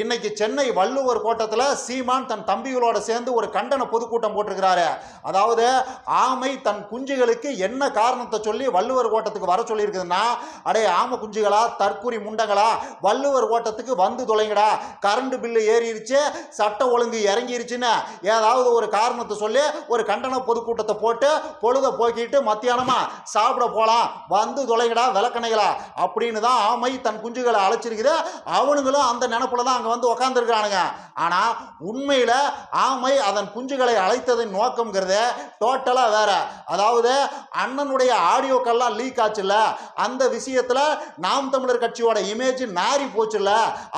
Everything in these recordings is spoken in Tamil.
இன்னைக்கு சென்னை வள்ளுவர் கோட்டத்தில் சீமான் தன் தம்பிகளோட சேர்ந்து ஒரு கண்டன பொதுக்கூட்டம் போட்டிருக்கிறாரு. அதாவது ஆமை தன் குஞ்சுகளுக்கு என்ன காரணத்தை சொல்லி வள்ளுவர் கோட்டத்துக்கு வர சொல்லியிருக்குதுன்னா அடே ஆமை குஞ்சுகளா தற்குறி முண்டங்களா வள்ளுவர் கோட்டத்துக்கு வந்து தொலைங்கடா கரண்ட் பில்லு ஏறிடுச்சு சட்ட ஒழுங்கு இறங்கிருச்சுன்னு ஏதாவது ஒரு காரணத்தை சொல்லி ஒரு கண்டன பொதுக்கூட்டத்தை போட்டு பொழுதை போக்கிட்டு மத்தியானமா சாப்பிட போகலாம் வந்து தொலைங்கடா விளக்கணைகளா அப்படின்னு தான் ஆமை தன் குஞ்சுகளை அழைச்சிருக்குது. அவனுங்களும் அந்த நினப்புல தான் அங்கே வந்து உக்காந்துருக்கானுங்க ஆனால் உண்மையில் ஆமை அதன் குஞ்சுகளை அழைத்ததின் நோக்கம்ங்கிறது டோட்டலாக வேற. அதாவது அண்ணனுடைய ஆடியோக்கெல்லாம் லீக் ஆச்சுல்ல. அந்த விஷயத்தில் நாம் தமிழர் கட்சியோட இமேஜ் நாரி போச்சுல்ல.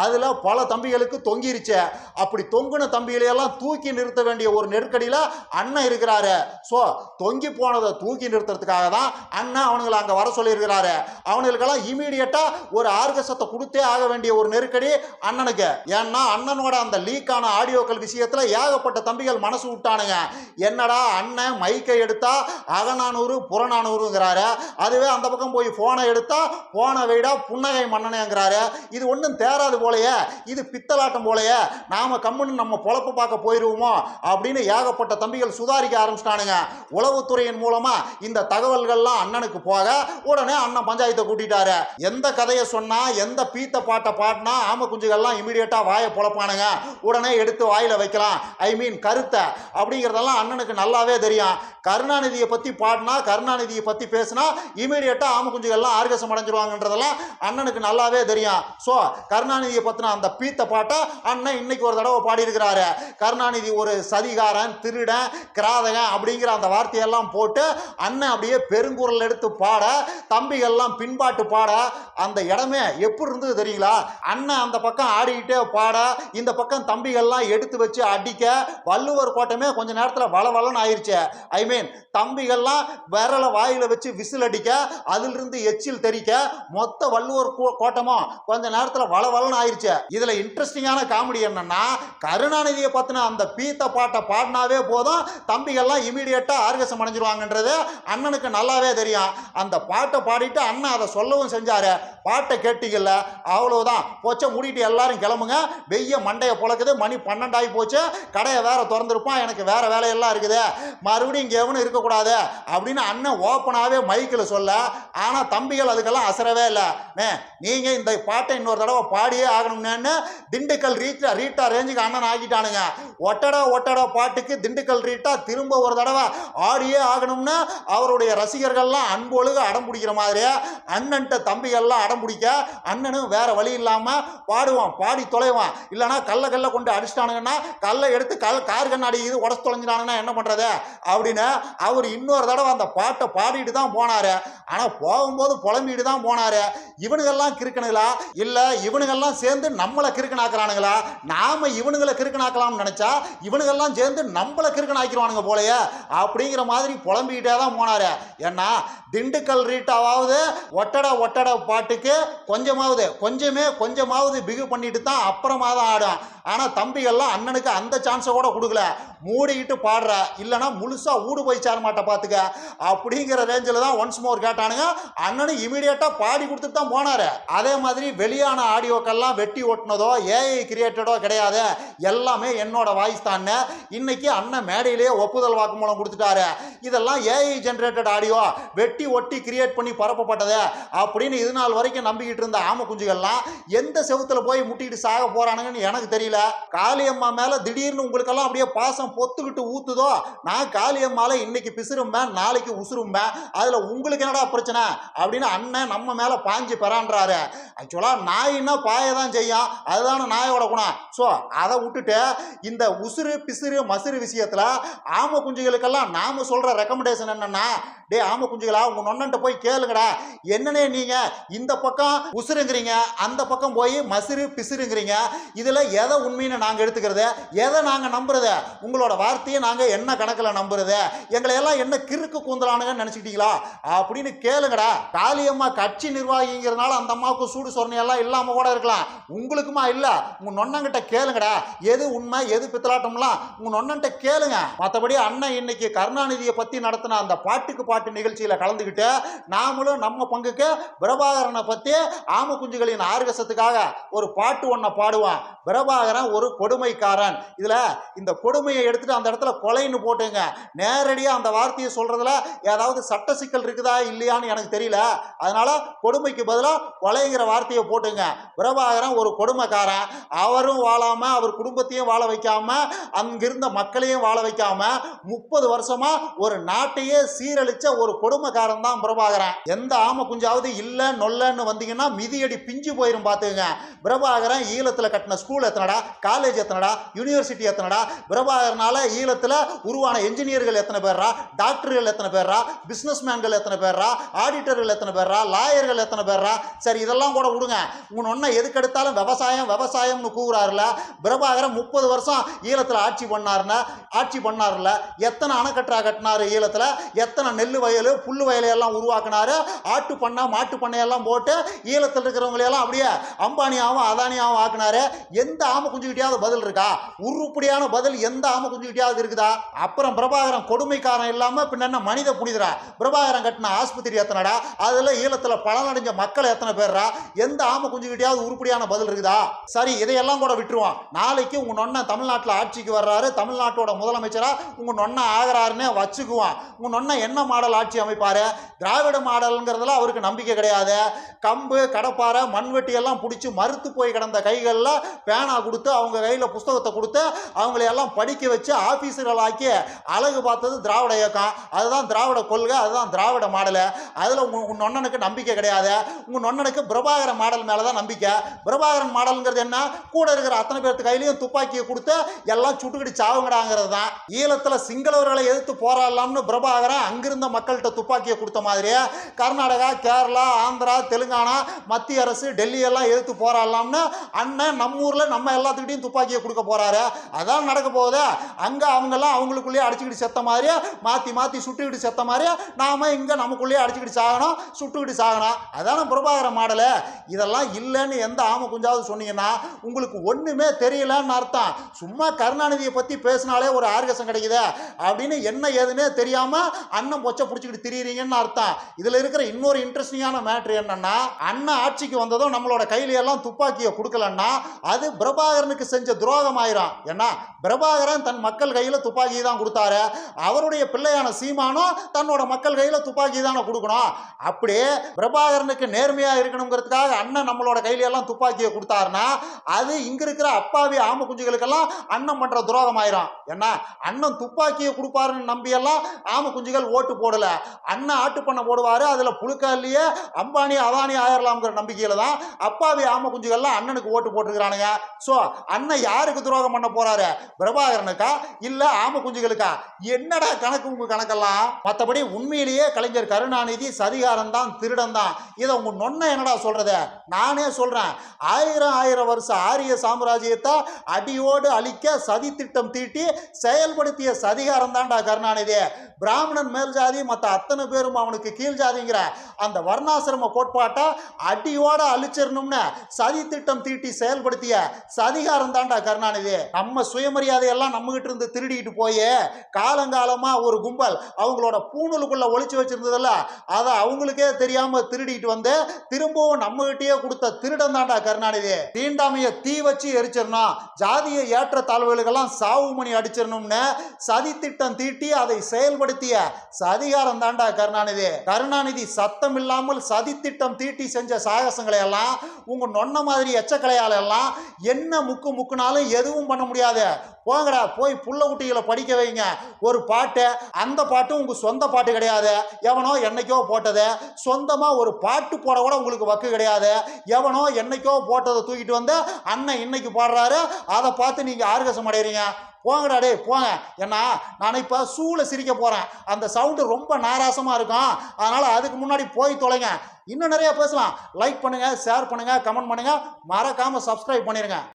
அதில் பல தம்பிகளுக்கு தொங்கிருச்சு. அப்படி தொங்குன தம்பிகளையெல்லாம் தூக்கி நிறுத்த வேண்டிய ஒரு நெருக்கடியில் அண்ணன் இருக்கிறாரு. ஸோ தொங்கி போனதை தூக்கி நிறுத்துறதுக்காக தான் அண்ணன் அவனுங்களை அங்கே வர சொல்லியிருக்கிறாரு. அவனுங்களுக்கெல்லாம் இமீடியட்டாக ஒரு ஆர்கசத்தை கொடுத்தே ஆக வேண்டிய ஒரு நெருக்கடி அண்ணனுக்கு. ஏன்னா அண்ணனோட அந்த லீக்கான ஆடியோக்கள் விஷயத்தில் ஏகப்பட்ட தம்பிகள் மனசு விட்டானுங்க. என்னடா அண்ணன் மைக்கை எடுத்தா அகநானூறு புறநானூறுங்கிறாரு. அதுவே அந்த பக்கம் போய் ஃபோனை எடுத்தா போனை வைடா புன்னகை மன்னனேங்கிறாரு. இது ஒன்றும் தேராது போலையே. இது பித்தலாட்டம் போலையே. நாம கம்முன்னு நம்ம பொழப்பு பார்க்க போயிடுவோமோ அப்படின்னு ஏகப்பட்ட தம்பிகள் சுதாரிக்க ஆரம்பிச்சிட்டானுங்க. உளவுத்துறையின் மூலமா இந்த தகவல்கள்லாம் அண்ணனுக்கு போக உடனே அண்ணன் பஞ்சாயத்தை கூட்டிட்டாரு. எந்த கதையை சொன்னா எந்த பீத்த பாட்டை பாடினா ஆம குஞ்சுகள்லாம் கேட்டால் வாயை பொழப்பானுங்க. உடனே எடுத்து வாயில் வைக்கலாம். ஐ மீன் கருத்தை. அப்படிங்கிறதெல்லாம் அண்ணனுக்கு நல்லாவே தெரியும். கருணாநிதியை பற்றி பாடினா கருணாநிதியை பற்றி பேசினா இமீடியட்டாக ஆம குஞ்சுகள்லாம் ஆர்கசம் அடைஞ்சிருவாங்கன்றதெல்லாம் அண்ணனுக்கு நல்லாவே தெரியும். ஸோ கருணாநிதியை பற்றின அந்த பீத்த பாட்டை அண்ணன் இன்னைக்கு ஒரு தடவை பாடியிருக்கிறாரு. கருணாநிதி ஒரு சதிகாரன் திருடன் கிராதகன் அப்படிங்கிற அந்த வார்த்தையெல்லாம் போட்டு அண்ணன் அப்படியே பெருங்குரல் எடுத்து பாட தம்பிகள்லாம் பின்பாட்டு பாட அந்த இடமே எப்படி இருந்தது தெரியுங்களா? அண்ணன் அந்த பக்கம் ஆடிக்கிட்டு பாட. இந்த பக்கம் தம்பிகள்லாம் எடுத்து வச்சு அடிக்க. வள்ளுவர் கோட்டமே கொஞ்ச நேரத்தில் வளவளன்னு ஆயிடுச்சு ஐ மீன் தம்பிகள்லாம் விரல வாயில வச்சு விசில் அடிக்க அதிலிருந்து எச்சில் தெறிக்க மொத்த வள்ளுவர் கோட்டமும் கொஞ்ச நேரத்தில் வளவளன்னு ஆயிருச்சு. இதுல இன்ட்ரெஸ்டிங்கான காமெடி என்னன்னா கருணாநிதியை பத்தின அந்த பீத்த பாட்டை பாடினாவே போதும் தம்பிகள்லாம் இமீடியட்டாக ஆர்கசம் அடைஞ்சிருவாங்கன்றது அண்ணனுக்கு நல்லாவே தெரியும். அந்த பாட்டை பாடிட்டு அண்ணன் அதை சொல்லவும் செஞ்சாரு. பாட்டை கேட்டீங்கல்ல அவ்வளவுதான். போச்ச மூடிட்டு எல்லாரும் கிளம்புங்க வெய்ய மண்டையை பொழக்குது. மணி பன்னெண்டாகி போச்சு. கடையை வேற திறந்துருப்பான். எனக்கு வேற வேலையெல்லாம் இருக்குது. மறுபடியும் இங்கே எவனும் இருக்கக்கூடாது. அப்படின்னு அண்ணன் ஓப்பனாகவே மைக்கில் சொல்ல ஆனால் தம்பிகள் அதுக்கெல்லாம் அசரவே இல்லை. நீங்க நீங்கள் இந்த பாட்டை இன்னொரு தடவை பாடியே ஆகணும்னு திண்டுக்கல் ரீட்டா ரீட்டா ரேஞ்சுக்கு அண்ணன் ஆக்கிட்டானுங்க. ஒட்டடா ஒட்டடா பாட்டுக்கு திண்டுக்கல் ரீட்டா திரும்ப ஒரு தடவை ஆடியே ஆகணும்னு அவருடைய ரசிகர்கள்லாம் அன்பொழுக அடம் பிடிக்கிற மாதிரி அண்ணன்ட்ட தம்பிகள்லாம் அடம் பிடிக்க அண்ணனும் வேற வழி இல்லாமல் பாடுவான். பாடி தொலைவான். இல்லைனா கல்லை கல்ல கொண்டு அடிச்சிட்டானுங்கன்னா கல்லை எடுத்து கல் கார் கண்ணாடி இது உடச்சு தொலைஞ்சிட்டானுங்கன்னா என்ன பண்ணுறது அப்படின்னு அவர் இன்னொரு தடவை அந்த பாட்டை பாடிட்டு தான் போனார். ஆனால் போகும்போது புலம்பிட்டு தான் போனார். இவனுங்கெல்லாம் கிறுக்கணுங்களா இல்லை இவனுங்கெல்லாம் சேர்ந்து நம்மளை கிறுக்கனாக்குறானுங்களா? நாம இவனுங்களை கிறுக்கனாக்கலாம்னு நினச்சா இவனுங்கெல்லாம் சேர்ந்து நம்மளை கிறுக்கனாக்கிடுவானுங்க போலையே அப்படிங்கிற மாதிரி புலம்பிக்கிட்டே தான் போனார். ஏன்னா திண்டுக்கல் ரீட்டாவது ஒட்டட ஒட்டட பாட்டுக்கு கொஞ்சமாவது கொஞ்சமே கொஞ்சமாவது பிகு பண்ணிட்டு தான் அப்புறமா தான் ஆடும் ஆனால் தம்பிகள்லாம் அண்ணனுக்கு அந்த சான்ஸை கூட கொடுக்கல. மூடிக்கிட்டு பாடுற. இல்லைன்னா முழுசாக ஊடு போய் சேர மாட்டேன் பார்த்துக்க அப்படிங்கிற ரேஞ்சில் தான் ஒன்ஸ் மோர் கேட்டானுங்க. அண்ணனும் இமீடியட்டாக பாடி கொடுத்துட்டு தான் போனார். அதே மாதிரி வெளியான ஆடியோக்கெல்லாம் வெட்டி ஒட்டினதோ ஏஐ கிரியேட்டடோ கிடையாது. எல்லாமே என்னோட வாய்ஸ் தான் இன்னைக்கு அண்ணன் மேடையிலேயே ஒப்புதல் வாக்குமூலம் கொடுத்துட்டாரு. இதெல்லாம் ஏஐ ஜென்ரேட்டட் ஆடியோ வெட்டி ஒட்டி கிரியேட் பண்ணி பரப்பப்பட்டது. அப்படின்னு இது நாள் வரைக்கும் நம்பிக்கிட்டு இருந்த ஆம குஞ்சுகள்லாம் எந்த செவுத்துல போய் முட்டிட்டு சாக போறானுங்கன்னு எனக்கு தெரியல. காளியம்மா மேல திடீர்னு உங்களுக்கெல்லாம் அப்படியே பாசம் பொத்துக்கிட்டு ஊத்துதோ நான் காளியம்மால இன்னைக்கு பிசுறும்பேன் நாளைக்கு உசுரும்பேன் அதுல உங்களுக்கு என்னடா பிரச்சனை? அப்படின்னு அண்ணன் நம்ம மேல பாஞ்சு பெறான்றாரு ஆக்சுவலா நாயின்னா பாய தான் செய்யும்? அதுதானே நாயோட குணம். ஸோ அதை விட்டுட்டு இந்த உசுறு பிசுறு மசுறு விஷயத்துல ஆம குஞ்சுகளுக்கெல்லாம் நாம சொல்ற ரெக்கமெண்டேஷன் என்னன்னா டே ஆம குஞ்சுகளா உங்க நொண்ணன்ட்ட போய் கேளுங்கடா. என்னனே நீங்க? இந்த பக்கம் உசுருங்கிறீங்க அந்த பக்கம் போய் மசுறு பிசுறுங்கிறீங்க. இதுல எதை உண்மைன்னு நாங்க எடுத்துக்கிறது? எதை நாங்க நம்புறது? உங்களோட வார்த்தையை நாங்க என்ன கணக்கில் நம்புறது? எங்களை எல்லாம் என்ன கிறுக்கு கூந்தலானுங்கன்னு நினைச்சுக்கிட்டீங்களா? அப்படின்னு கேளுங்கடா. காளியம்மா கட்சி நிர்வாகிங்கிறதுனால அந்த அம்மாவுக்கு சூடு சொரணை எல்லாம் இல்லாம கூட இருக்கலாம். உங்களுக்குமா இல்ல? உங்க நொண்ணங்கிட்ட கேளுங்கடா. எது உண்மை எது பித்தலாட்டம்லாம்? உங்க நொண்ணன்கிட்ட கேளுங்க. மற்றபடி அண்ணன் இன்னைக்கு கருணாநிதியை பத்தி நடத்தின அந்த பாட்டுக்கு பாட்டு நிகழ்ச்சியில் கலந்துக்கிட்டு நாமளும் நம்ம பங்குக்கு பிரபாகரனை பற்றி ஆம குஞ்சுகளின் ஆர்கசத்துக்காக ஒரு பாட்டு ஒன்றை பாடுவான். பிரபாகரன் ஒரு கொடுமைக்காரன். இதுல இந்த கொடுமையை எடுத்துட்டு அந்த இடத்துல கொலைன்னு போட்டுங்க. நேரடியாக அந்த வார்த்தையை சொல்றதுல ஏதாவது சட்ட சிக்கல் இருக்குதா இல்லையான்னு எனக்கு தெரியல. அதனால கொடுமைக்கு பதிலாக கொலைங்கிற வார்த்தையை போட்டுங்க. பிரபாகரன் ஒரு கொடுமைக்காரன். அவரும் வாழாமல் அவர் குடும்பத்தையும் வாழ வைக்காம அங்கிருந்த மக்களையும் வாழ வைக்காமல் முப்பது வருஷமா ஒரு நாட்டையே சீரழித்து வச்ச ஒரு கொடுமைக்காரன் தான் பிரபாகரன். எந்த ஆமை குஞ்சாவது இல்லை நொல்லன்னு வந்தீங்கன்னா மிதியடி பிஞ்சு போயிரும் பாத்துங்க பிரபாகரன் ஈழத்துல கட்டின ஸ்கூல் எத்தனடா? காலேஜ் எத்தனடா? யூனிவர்சிட்டி எத்தனடா? பிரபாகரனால ஈழத்துல உருவான என்ஜினியர்கள் எத்தனை பேர்ரா? டாக்டர்கள் எத்தனை பேர்ரா? பிசினஸ் மேன்கள் எத்தனை பேர்ரா? ஆடிட்டர்கள் எத்தனை பேர்ரா? லாயர்கள் எத்தனை பேர்ரா? சரி இதெல்லாம் கூட விடுங்க. உன் ஒன்றை எதுக்கு எடுத்தாலும் விவசாயம் விவசாயம்னு கூறாருல பிரபாகரன் முப்பது வருஷம் ஈழத்தில் ஆட்சி பண்ணாருன்னா ஆட்சி பண்ணாருல. எத்தனை அணைக்கட்டா கட்டினார் ஈழத்துல? எத்தனை நெல் நெல் வயல் புல் வயலையெல்லாம் எல்லாம் ஆட்டு பண்ணை மாட்டு பண்ணையெல்லாம் போட்டு ஈழத்தில் இருக்கிறவங்களையெல்லாம் அப்படியே அம்பானியாவும் அதானியாவும் ஆக்குனாரு. எந்த ஆமை குஞ்சுக்கிட்டையாவது பதில் இருக்கா? உருப்படியான பதில் எந்த ஆமை குஞ்சுக்கிட்டையாவது இருக்குதா? அப்புறம் பிரபாகரன் கொடுமைக்காரன் இல்லாமல் பின்ன மனித புனிதரா? பிரபாகரன் கட்டின ஆஸ்பத்திரி எத்தனைடா? அதில் ஈழத்தில் பலனடைஞ்ச மக்கள் எத்தனை பேர்ரா? எந்த ஆமை குஞ்சுக்கிட்டையாவது உருப்படியான பதில் இருக்குதா? சரி இதையெல்லாம் கூட விட்டுருவோம். நாளைக்கு உங்கள் நொண்ணன் தமிழ்நாட்டில் ஆட்சிக்கு வர்றாரு. தமிழ்நாட்டோட முதலமைச்சராக உங்கள் நொண்ணன் ஆகிறாருன்னு வச்சுக்குவான் உங்கள் நொண்ணன் என்ன மாட மாடல் ஆட்சி அமைப்பார். திராவிட மாடலுங்கிறதுல அவருக்கு நம்பிக்கை கிடையாது. கம்பு கடப்பாரை மண்வெட்டி எல்லாம் பிடிச்சி மறுத்து போய் கிடந்த கைகளில் பேனா கொடுத்து அவங்க கையில் புஸ்தகத்தை கொடுத்து அவங்களையெல்லாம் படிக்க வச்சு ஆஃபீஸர்களாக்கி அழகு பார்த்தது திராவிட இயக்கம். அதுதான் திராவிட கொள்கை அதுதான் திராவிட மாடலு. அதில் உங்கள் உன் நொன்னனுக்கு நம்பிக்கை கிடையாது. உங்கள் நொன்னனுக்கு பிரபாகரன் மாடல் மேலே தான் நம்பிக்கை. பிரபாகரன் மாடலுங்கிறது என்ன? கூட இருக்கிற அத்தனை பேர்த்து கையிலையும் துப்பாக்கியை கொடுத்து எல்லாம் சுட்டுக்கிட்டு சாவுங்கடாங்கிறது தான். ஈழத்தில் சிங்களவர்களை எதிர்த்து போராடலாம்னு பிரபாகரன் அங்கிருந்த மக்கள்கிட்ட துப்பாக்கியை கொடுத்த மாதிரியே கர்நாடகா கேரளா ஆந்திரா தெலுங்கானா மத்திய அரசு டெல்லி எல்லாம் எதிர்த்து போராடலாம்னு அண்ணன் நம்ம ஊரில் நம்ம எல்லாத்துக்கிட்டையும் துப்பாக்கியை கொடுக்க போறாரு. அதான் நடக்க போகுது. அங்கே அவங்கெல்லாம் அவங்களுக்குள்ளேயே அடிச்சுக்கிட்டு செத்த மாதிரியே மாற்றி மாற்றி சுட்டுக்கிட்டு செத்த மாதிரியே நாம இங்கே நமக்குள்ளேயே அடிச்சுக்கிட்டு சாகணும் சுட்டுக்கிட்டு சாகணும். அதான பிரபாகர மாடலு. இதெல்லாம் இல்லைன்னு எந்த ஆமை குஞ்சாவது சொன்னீங்கன்னா உங்களுக்கு ஒன்றுமே தெரியலன்னு அர்த்தம். சும்மா கருணாநிதியை பற்றி பேசினாலே ஒரு ஆர்கசம் கிடைக்குது அப்படின்னு என்ன ஏதுன்னே தெரியாமல் அண்ணன் பொச்சை பிடிச்சிக்கிட்டு திரியிறீங்கன்னு அர்த்தம். இதில் இருக்கிற இன்னொரு இன்ட்ரெஸ்டிங்கான மேட்ரு என்னன்னா அண்ணன் ஆட்சிக்கு வந்ததும் நம்மளோட கையில எல்லாம் துப்பாக்கியை கொடுக்கலன்னா அது பிரபாகரனுக்கு செஞ்ச துரோகம் ஆயிரும் ஏன்னா பிரபாகரன் தன் மக்கள் கையில் துப்பாக்கி தான் கொடுத்தாரு. அவருடைய பிள்ளையான சீமானும் தன்னோட மக்கள் கையில் துப்பாக்கி தானே கொடுக்கணும். அப்படி பிரபாகரனுக்கு நேர்மையாக இருக்கணுங்கிறதுக்காக அண்ணன் நம்மளோட கையில எல்லாம் துப்பாக்கியை கொடுத்தாருன்னா அது இங்க இருக்கிற அப்பாவி ஆம குஞ்சுகளுக்கெல்லாம் அண்ணன் பண்ற துரோகம் ஆயிரும் ஏன்னா அண்ணன் துப்பாக்கியை கொடுப்பாருன்னு நம்பியெல்லாம் ஆம குஞ்சுகள் ஓட்டு போடல. அண்ணன் ஆட்டு பண்ண போடுவாரு அதுல புழுக்காலியே அம்பானி அதானி ஆயிரலாம்ங்கிற நம்பிக்கையில் தான் அப்பாவி ஆம குஞ்சுகள்லாம் அண்ணனுக்கு ஓட்டு போட்டுருக்கானுங்க ஸோ அண்ணன் யாருக்கு துரோகம் பண்ண போறாரு? பிரபாகரனுக்கா? இல்ல ஆம குஞ்சுகளுக்கா? என்னடா கணக்கு உங்கள் கணக்கெல்லாம்? மற்றபடி உண்மையிலேயே கலைஞர் கருணாநிதி சதிகாரம் தான் திருடன் தான். இதை உங்கள் நொன்ன என்னடா சொல்கிறது நானே சொல்றேன். ஆயிரம் ஆயிரம் வருஷம் ஆரிய சாம்ராஜ்யத்தை அடியோடு அழிக்க சதி திட்டம் தீட்டி செயல்படுத்திய சதிகாரம் தான்டா கருணாநிதி. பிராமணன் மேல்ஜாதி மற்ற அத்தனை பேரும் அவனுக்கு கீழ் ஜாதிங்கிற அந்த வர்ணாசிரம கோட்பாட்டை அடியோட அழிச்சிடணும்னு சதி திட்டம் தீட்டி செயல்படுத்திய சதிகாரம் தாண்டா கருணாநிதி. நம்ம சுயமரியாதையெல்லாம் நம்ம கிட்ட இருந்து திருடிட்டு போய் காலங்காலமா ஒரு கும்பல் அவங்களோட பூணூலுக்குள்ள ஒழிச்சு வச்சிருந்ததில்ல அதை அவங்களுக்கே தெரியாம திருடிட்டு வந்து திரும்பவும் நம்ம கிட்டயே கொடுத்த திருடன் தாண்டா கருணாநிதி. தீண்டாமைய தீ வச்சு எரிச்சிடணும் ஜாதிய ஏற்ற தாழ்வுகளுக்கெல்லாம் சாவு மணி அடிச்சிடணும்னு சதி திட்டம் தீட்டி அதை செயல்படுத்திய அதிகாரம் தான்டா கருணாநிதி. கருணாநிதி சத்தம் இல்லாமல் சதித்திட்டம் தீட்டி செஞ்ச சாகசங்களை எல்லாம் உங்க நொன்ன மாதிரி எச்சக்கலையால எல்லாம் என்ன முக்கு முக்குனாலும் எதுவும் பண்ண முடியாது. போங்கடா போய் புள்ள குட்டிகளை படிக்க வைங்க. ஒரு பாட்டு அந்த பாட்டும் உங்க சொந்த பாட்டு கிடையாது. எவனோ என்னைக்கோ போட்டது சொந்தமா ஒரு பாட்டு போட கூட உங்களுக்கு வக்கு கிடையாது. எவனோ என்னைக்கோ போட்டதை தூக்கிட்டு வந்து அண்ணன் இன்னைக்கு பாடுறாரு. அதை பார்த்து நீங்க ஆர்கசம் அடைகிறீங்க போங்கடா டேய் போங்க. ஏன்னா நான் இப்போ சூளை சிரிக்க போகிறேன் அந்த சவுண்டு ரொம்ப நாராசமாக இருக்கும். அதனால் அதுக்கு முன்னாடி போய் தொலைங்க. இன்னும் நிறையா பேசலாம். லைக் பண்ணுங்கள் ஷேர் பண்ணுங்கள் கமெண்ட் பண்ணுங்கள் மறக்காமல் சப்ஸ்கிரைப் பண்ணிடுங்க